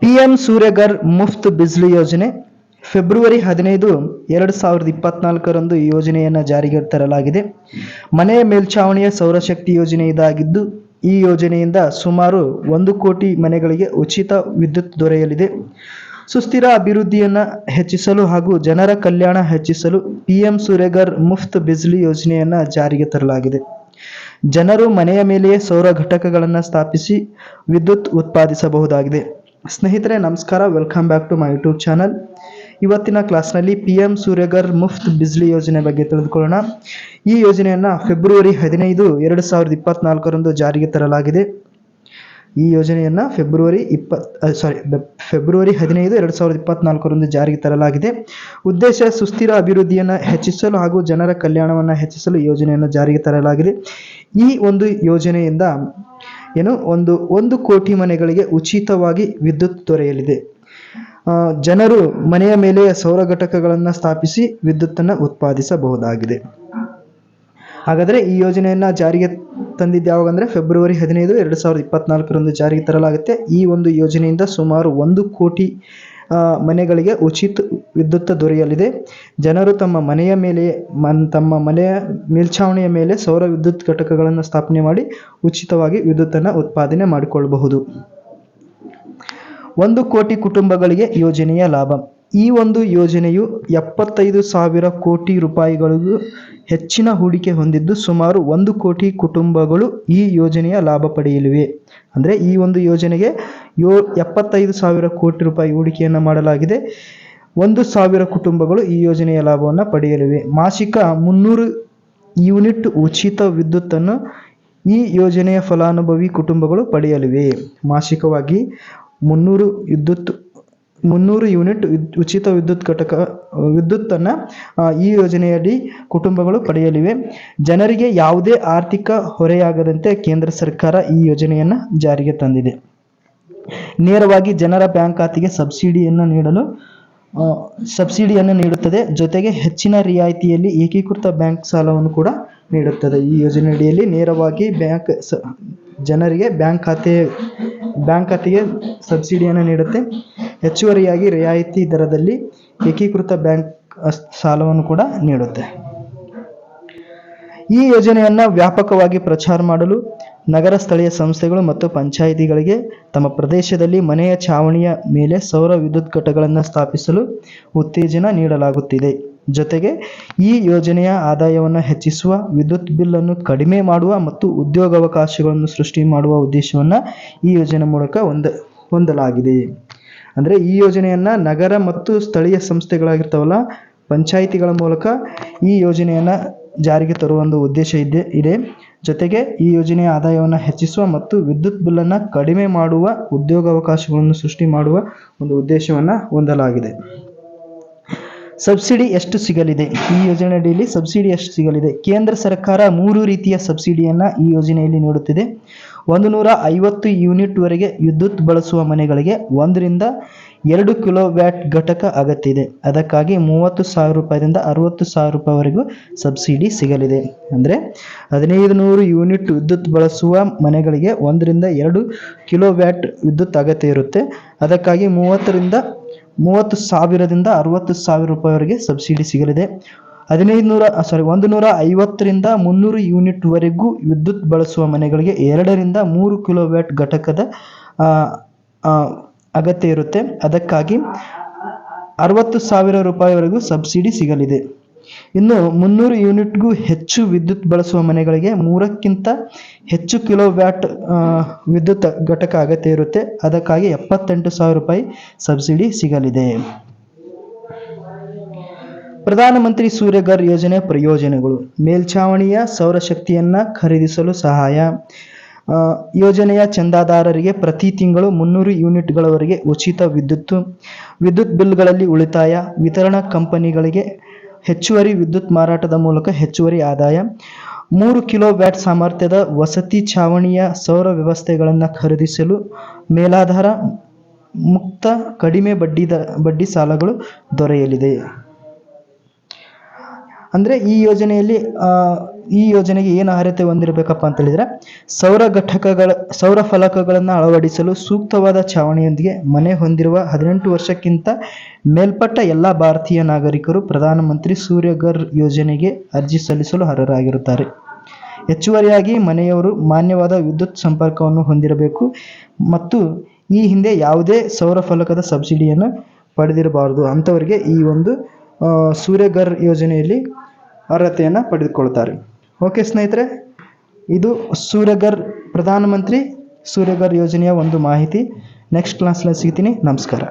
PM Surya Ghar Muft Bijli ಯೋಜನೆ. February ಹದಿನೈದು ಎರಡು ಸಾವಿರದ ಇಪ್ಪತ್ನಾಲ್ಕರಂದು ಈ ಯೋಜನೆಯನ್ನು ಜಾರಿಗೆ ತರಲಾಗಿದೆ. ಮನೆಯ ಮೇಲ್ಛಾವಣಿಯ ಸೌರಶಕ್ತಿ ಯೋಜನೆ ಇದಾಗಿದ್ದು, ಈ ಯೋಜನೆಯಿಂದ ಸುಮಾರು ಒಂದು ಕೋಟಿ ಮನೆಗಳಿಗೆ ಉಚಿತ ವಿದ್ಯುತ್ ದೊರೆಯಲಿದೆ. ಸುಸ್ಥಿರ ಅಭಿವೃದ್ಧಿಯನ್ನು ಹೆಚ್ಚಿಸಲು ಹಾಗೂ ಜನರ ಕಲ್ಯಾಣ ಹೆಚ್ಚಿಸಲು ಪಿಎಂ ಸೂರ್ಯಗರ್ ಮುಫ್ತ್ ಬಿಜ್ಲಿ ಯೋಜನೆಯನ್ನು ಜಾರಿಗೆ ತರಲಾಗಿದೆ. ಜನರು ಮನೆಯ ಮೇಲೆಯೇ ಸೌರ ಘಟಕಗಳನ್ನು ಸ್ಥಾಪಿಸಿ ವಿದ್ಯುತ್ ಉತ್ಪಾದಿಸಬಹುದಾಗಿದೆ. ಸ್ನೇಹಿತರೆ, ನಮಸ್ಕಾರ. Welcome back to my YouTube channel ಇವತ್ತಿನ ಕ್ಲಾಸ್ನಲ್ಲಿ ಪಿ ಎಂ ಸೂರ್ಯಗರ್ ಮುಫ್ತ್ ಬಿಜ್ಲಿ ಯೋಜನೆ ಬಗ್ಗೆ ತಿಳಿದುಕೊಳ್ಳೋಣ. ಈ ಯೋಜನೆಯನ್ನು ಫೆಬ್ರವರಿ ಹದಿನೈದು, ಎರಡು ಸಾವಿರದ ಇಪ್ಪತ್ನಾಲ್ಕರಂದು ಜಾರಿಗೆ ತರಲಾಗಿದೆ. ಈ ಯೋಜನೆಯನ್ನು ಫೆಬ್ರವರಿ ಇಪ್ಪತ್ ಸಾರಿ ಫೆಬ್ರವರಿ ಹದಿನೈದು, ಎರಡು ಸಾವಿರದ ಇಪ್ಪತ್ನಾಲ್ಕರಂದು ಜಾರಿಗೆ ತರಲಾಗಿದೆ. ಉದ್ದೇಶ, ಸುಸ್ಥಿರ ಅಭಿವೃದ್ಧಿಯನ್ನು ಹೆಚ್ಚಿಸಲು ಹಾಗೂ ಜನರ ಕಲ್ಯಾಣವನ್ನು ಹೆಚ್ಚಿಸಲು ಯೋಜನೆಯನ್ನು ಜಾರಿಗೆ ತರಲಾಗಿದೆ. ಈ ಒಂದು ಯೋಜನೆಯಿಂದ ಏನು ಒಂದು ಒಂದು ಕೋಟಿ ಮನೆಗಳಿಗೆ ಉಚಿತವಾಗಿ ವಿದ್ಯುತ್ ದೊರೆಯಲಿದೆ. ಜನರು ಮನೆಯ ಮೇಲೆ ಸೌರ ಘಟಕಗಳನ್ನು ಸ್ಥಾಪಿಸಿ ವಿದ್ಯುತ್ತನ್ನು ಉತ್ಪಾದಿಸಬಹುದಾಗಿದೆ. ಹಾಗಾದರೆ ಈ ಯೋಜನೆಯನ್ನು ಜಾರಿಗೆ ತಂದಿದ್ದು ಯಾವಾಗ ಅಂದರೆ ಫೆಬ್ರವರಿ ಹದಿನೈದು, ಎರಡು ಸಾವಿರದ ಇಪ್ಪತ್ನಾಲ್ಕರಂದು ಜಾರಿಗೆ ತರಲಾಗುತ್ತೆ. ಈ ಒಂದು ಯೋಜನೆಯಿಂದ ಸುಮಾರು ಒಂದು ಕೋಟಿ ಮನೆಗಳಿಗೆ ಉಚಿತ ವಿದ್ಯುತ್ ದೊರೆಯಲಿದೆ. ಜನರು ತಮ್ಮ ಮನೆಯ ಮೇಲೆ, ಮನ್, ತಮ್ಮ ಮನೆಯ ಮೇಲ್ಛಾವಣಿಯ ಮೇಲೆ ಸೌರ ವಿದ್ಯುತ್ ಘಟಕಗಳನ್ನು ಸ್ಥಾಪನೆ ಮಾಡಿ ಉಚಿತವಾಗಿ ವಿದ್ಯುತ್ತನ್ನು ಉತ್ಪಾದನೆ ಮಾಡಿಕೊಳ್ಳಬಹುದು. ಒಂದು ಕೋಟಿ ಕುಟುಂಬಗಳಿಗೆ ಯೋಜನೆಯ ಲಾಭ. ಈ ಒಂದು ಯೋಜನೆಯು ಎಪ್ಪತ್ತೈದು ಸಾವಿರ ಕೋಟಿ ರೂಪಾಯಿಗಳಿಗೂ ಹೆಚ್ಚಿನ ಹೂಡಿಕೆ ಹೊಂದಿದ್ದು ಸುಮಾರು ಒಂದು ಕೋಟಿ ಕುಟುಂಬಗಳು ಈ ಯೋಜನೆಯ ಲಾಭ ಪಡೆಯಲಿವೆ. ಅಂದರೆ ಈ ಒಂದು ಯೋಜನೆಗೆ ಯೋ ಎಪ್ಪತ್ತೈದು ಸಾವಿರ ಕೋಟಿ ರೂಪಾಯಿ ಹೂಡಿಕೆಯನ್ನು ಮಾಡಲಾಗಿದೆ. ಒಂದು ಸಾವಿರ ಕುಟುಂಬಗಳು ಈ ಯೋಜನೆಯ ಲಾಭವನ್ನು ಪಡೆಯಲಿವೆ. ಮಾಸಿಕ ಮುನ್ನೂರು ಯೂನಿಟ್ ಉಚಿತ ವಿದ್ಯುತ್ತನ್ನು ಈ ಯೋಜನೆಯ ಫಲಾನುಭವಿ ಕುಟುಂಬಗಳು ಪಡೆಯಲಿವೆ. ಮಾಸಿಕವಾಗಿ ಮುನ್ನೂರು ವಿದ್ಯುತ್ ಮುನ್ನೂರು ಯೂನಿಟ್ ಉಚಿತ ವಿದ್ಯುತ್ ಘಟಕ, ವಿದ್ಯುತ್ತನ್ನು ಈ ಯೋಜನೆಯಡಿ ಕುಟುಂಬಗಳು ಪಡೆಯಲಿವೆ. ಜನರಿಗೆ ಯಾವುದೇ ಆರ್ಥಿಕ ಹೊರೆಯಾಗದಂತೆ ಕೇಂದ್ರ ಸರ್ಕಾರ ಈ ಯೋಜನೆಯನ್ನು ಜಾರಿಗೆ ತಂದಿದೆ. ನೇರವಾಗಿ ಜನರ ಬ್ಯಾಂಕ್ ಖಾತೆಗೆ ಸಬ್ಸಿಡಿಯನ್ನು ನೀಡಲು ಸಬ್ಸಿಡಿಯನ್ನು ನೀಡುತ್ತದೆ. ಜೊತೆಗೆ ಹೆಚ್ಚಿನ ರಿಯಾಯಿತಿಯಲ್ಲಿ ಏಕೀಕೃತ ಬ್ಯಾಂಕ್ ಸಾಲವನ್ನು ಕೂಡ ನೀಡುತ್ತದೆ. ಈ ಯೋಜನೆಯಡಿಯಲ್ಲಿ ನೇರವಾಗಿ ಬ್ಯಾಂಕ್ ಜನರಿಗೆ ಬ್ಯಾಂಕ್ ಖಾತೆ, ಬ್ಯಾಂಕ್ ಖಾತೆಗೆ ಸಬ್ಸಿಡಿಯನ್ನು ನೀಡುತ್ತೆ. ಹೆಚ್ಚುವರಿಯಾಗಿ ರಿಯಾಯಿತಿ ದರದಲ್ಲಿ ಏಕೀಕೃತ ಬ್ಯಾಂಕ್ ಸಾಲವನ್ನು ಕೂಡ ನೀಡುತ್ತೆ. ಈ ಯೋಜನೆಯನ್ನು ವ್ಯಾಪಕವಾಗಿ ಪ್ರಚಾರ ಮಾಡಲು ನಗರ ಸ್ಥಳೀಯ ಸಂಸ್ಥೆಗಳು ಮತ್ತು ಪಂಚಾಯಿತಿಗಳಿಗೆ ತಮ್ಮ ಪ್ರದೇಶದಲ್ಲಿ ಮನೆಯ ಛಾವಣಿಯ ಮೇಲೆ ಸೌರ ವಿದ್ಯುತ್ ಘಟಕಗಳನ್ನು ಸ್ಥಾಪಿಸಲು ಉತ್ತೇಜನ ನೀಡಲಾಗುತ್ತಿದೆ. ಜೊತೆಗೆ ಈ ಯೋಜನೆಯ ಆದಾಯವನ್ನು ಹೆಚ್ಚಿಸುವ, ವಿದ್ಯುತ್ ಬಿಲ್ಲನ್ನು ಕಡಿಮೆ ಮಾಡುವ ಮತ್ತು ಉದ್ಯೋಗಾವಕಾಶಗಳನ್ನು ಸೃಷ್ಟಿ ಮಾಡುವ ಉದ್ದೇಶವನ್ನು ಈ ಯೋಜನೆ ಮೂಲಕ ಹೊಂದ ಹೊಂದಲಾಗಿದೆ. ಅಂದರೆ ಈ ಯೋಜನೆಯನ್ನು ನಗರ ಮತ್ತು ಸ್ಥಳೀಯ ಸಂಸ್ಥೆಗಳಾಗಿರ್ತಾವಲ್ಲ, ಪಂಚಾಯಿತಿಗಳ ಮೂಲಕ ಈ ಯೋಜನೆಯನ್ನು ಜಾರಿಗೆ ತರುವ ಒಂದು ಉದ್ದೇಶ ಇದೆ ಇದೆ. ಜೊತೆಗೆ ಈ ಯೋಜನೆಯ ಆದಾಯವನ್ನು ಹೆಚ್ಚಿಸುವ ಮತ್ತು ವಿದ್ಯುತ್ ಬಿಲ್ಲನ್ನು ಕಡಿಮೆ ಮಾಡುವ ಉದ್ಯೋಗಾವಕಾಶಗಳನ್ನು ಸೃಷ್ಟಿ ಮಾಡುವ ಒಂದು ಉದ್ದೇಶವನ್ನು ಹೊಂದಲಾಗಿದೆ. ಸಬ್ಸಿಡಿ ಎಷ್ಟು ಸಿಗಲಿದೆ? ಈ ಯೋಜನೆ ಅಡಿಯಲ್ಲಿ ಸಬ್ಸಿಡಿ ಎಷ್ಟು ಸಿಗಲಿದೆ? ಕೇಂದ್ರ ಸರ್ಕಾರ ಮೂರು ರೀತಿಯ ಸಬ್ಸಿಡಿಯನ್ನು ಈ ಯೋಜನೆಯಲ್ಲಿ ನೀಡುತ್ತಿದೆ. ಒಂದು ನೂರ ಐವತ್ತು ಯೂನಿಟ್ವರೆಗೆ ವಿದ್ಯುತ್ ಬಳಸುವ ಮನೆಗಳಿಗೆ ಒಂದರಿಂದ ಎರಡು ಕಿಲೋ ವ್ಯಾಟ್ ಘಟಕ ಅಗತ್ಯ ಇದೆ ಅದಕ್ಕಾಗಿ ಮೂವತ್ತು ಸಾವಿರ ರೂಪಾಯಿದಿಂದ ಅರವತ್ತು ಸಾವಿರ ರೂಪಾಯಿವರೆಗೂ ಸಬ್ಸಿಡಿ ಸಿಗಲಿದೆ. ಅಂದರೆ ಹದಿನೈದು ನೂರು ಯೂನಿಟ್ ವಿದ್ಯುತ್ ಬಳಸುವ ಮನೆಗಳಿಗೆ ಒಂದರಿಂದ ಎರಡು ಕಿಲೋ ವ್ಯಾಟ್ ವಿದ್ಯುತ್ ಅಗತ್ಯ ಇರುತ್ತೆ. ಅದಕ್ಕಾಗಿ ಮೂವತ್ತರಿಂದ ಮೂವತ್ತು ಸಾವಿರದಿಂದ ಅರವತ್ತು ಸಾವಿರ ರೂಪಾಯಿವರೆಗೆ ಸಬ್ಸಿಡಿ ಸಿಗಲಿದೆ. ಹದಿನೈದು ನೂರ ಸಾರಿ ಒಂದು ನೂರ ಐವತ್ತರಿಂದ ಮುನ್ನೂರು ಯೂನಿಟ್ವರೆಗೂ ವಿದ್ಯುತ್ ಬಳಸುವ ಮನೆಗಳಿಗೆ ಎರಡರಿಂದ ಮೂರು ಕಿಲೋವ್ಯಾಟ್ ಘಟಕದ ಅಗತ್ಯ ಇರುತ್ತೆ. ಅದಕ್ಕಾಗಿ ಅರವತ್ತು ಸಾವಿರ ರೂಪಾಯಿವರೆಗೂ ಸಬ್ಸಿಡಿ ಸಿಗಲಿದೆ. ಇನ್ನು ಮುನ್ನೂರು ಯೂನಿಟ್ಗೂ ಹೆಚ್ಚು ವಿದ್ಯುತ್ ಬಳಸುವ ಮನೆಗಳಿಗೆ ಮೂರಕ್ಕಿಂತ ಹೆಚ್ಚು ಕಿಲೋ ವ್ಯಾಟ್ ವಿದ್ಯುತ್ ಘಟಕ ಅಗತ್ಯ ಇರುತ್ತೆ. ಅದಕ್ಕಾಗಿ ಎಪ್ಪತ್ತೆಂಟು ಸಾವಿರ ರೂಪಾಯಿ ಸಬ್ಸಿಡಿ ಸಿಗಲಿದೆ. ಪ್ರಧಾನಮಂತ್ರಿ ಸೂರ್ಯಘರ್ ಯೋಜನೆ ಪ್ರಯೋಜನಗಳು. ಮೇಲ್ಛಾವಣಿಯ ಸೌರಶಕ್ತಿಯನ್ನು ಖರೀದಿಸಲು ಸಹಾಯ. ಯೋಜನೆಯ ಚಂದಾದಾರರಿಗೆ ಪ್ರತಿ ತಿಂಗಳು ಮುನ್ನೂರು ಯೂನಿಟ್ಗಳವರೆಗೆ ಉಚಿತ ವಿದ್ಯುತ್ ವಿದ್ಯುತ್ ಬಿಲ್ಗಳಲ್ಲಿ ಉಳಿತಾಯ, ವಿತರಣಾ ಕಂಪನಿಗಳಿಗೆ ಹೆಚ್ಚುವರಿ ವಿದ್ಯುತ್ ಮಾರಾಟದ ಮೂಲಕ ಹೆಚ್ಚುವರಿ ಆದಾಯ, ಮೂರು ಕಿಲೋ ವ್ಯಾಟ್ ಸಾಮರ್ಥ್ಯದ ವಸತಿ ಛಾವಣಿಯ ಸೌರ ವ್ಯವಸ್ಥೆಗಳನ್ನು ಖರೀದಿಸಲು ಮೇಲಾಧಾರ ಮುಕ್ತ ಕಡಿಮೆ ಬಡ್ಡಿದ, ಬಡ್ಡಿ ಸಾಲಗಳು ದೊರೆಯಲಿದೆ. ಅಂದರೆ ಈ ಯೋಜನೆಯಲ್ಲಿ ಈ ಯೋಜನೆಗೆ ಏನು ಅರ್ಹತೆ ಹೊಂದಿರಬೇಕಪ್ಪ ಅಂತ ಹೇಳಿದ್ರೆ, ಸೌರ ಘಟಕಗಳ, ಸೌರ ಫಲಕಗಳನ್ನು ಅಳವಡಿಸಲು ಸೂಕ್ತವಾದ ಛಾವಣಿಯೊಂದಿಗೆ ಮನೆ ಹೊಂದಿರುವ ಹದಿನೆಂಟು ವರ್ಷಕ್ಕಿಂತ ಮೇಲ್ಪಟ್ಟ ಎಲ್ಲ ಭಾರತೀಯ ನಾಗರಿಕರು ಪ್ರಧಾನಮಂತ್ರಿ ಸೂರ್ಯಘರ್ ಯೋಜನೆಗೆ ಅರ್ಜಿ ಸಲ್ಲಿಸಲು ಅರ್ಹರಾಗಿರುತ್ತಾರೆ. ಹೆಚ್ಚುವರಿಯಾಗಿ ಮನೆಯವರು ಮಾನ್ಯವಾದ ವಿದ್ಯುತ್ ಸಂಪರ್ಕವನ್ನು ಹೊಂದಿರಬೇಕು ಮತ್ತು ಈ ಹಿಂದೆ ಯಾವುದೇ ಸೌರ ಫಲಕದ ಸಬ್ಸಿಡಿಯನ್ನು ಪಡೆದಿರಬಾರದು. ಅಂಥವರಿಗೆ ಈ ಒಂದು ಸೂರ್ಯಗರ್ ಯೋಜನೆಯಲ್ಲಿ ಅರ್ಹತೆಯನ್ನು ಪಡೆದುಕೊಳ್ತಾರೆ. ಓಕೆ ಸ್ನೇಹಿತರೆ, ಇದು ಸೂರ್ಯಗರ್ ಪ್ರಧಾನಮಂತ್ರಿ ಸೂರ್ಯಗರ್ ಯೋಜನೆಯ ಒಂದು ಮಾಹಿತಿ. ನೆಕ್ಸ್ಟ್ ಕ್ಲಾಸ್ನಲ್ಲಿ ಸಿಗ್ತೀನಿ. ನಮಸ್ಕಾರ.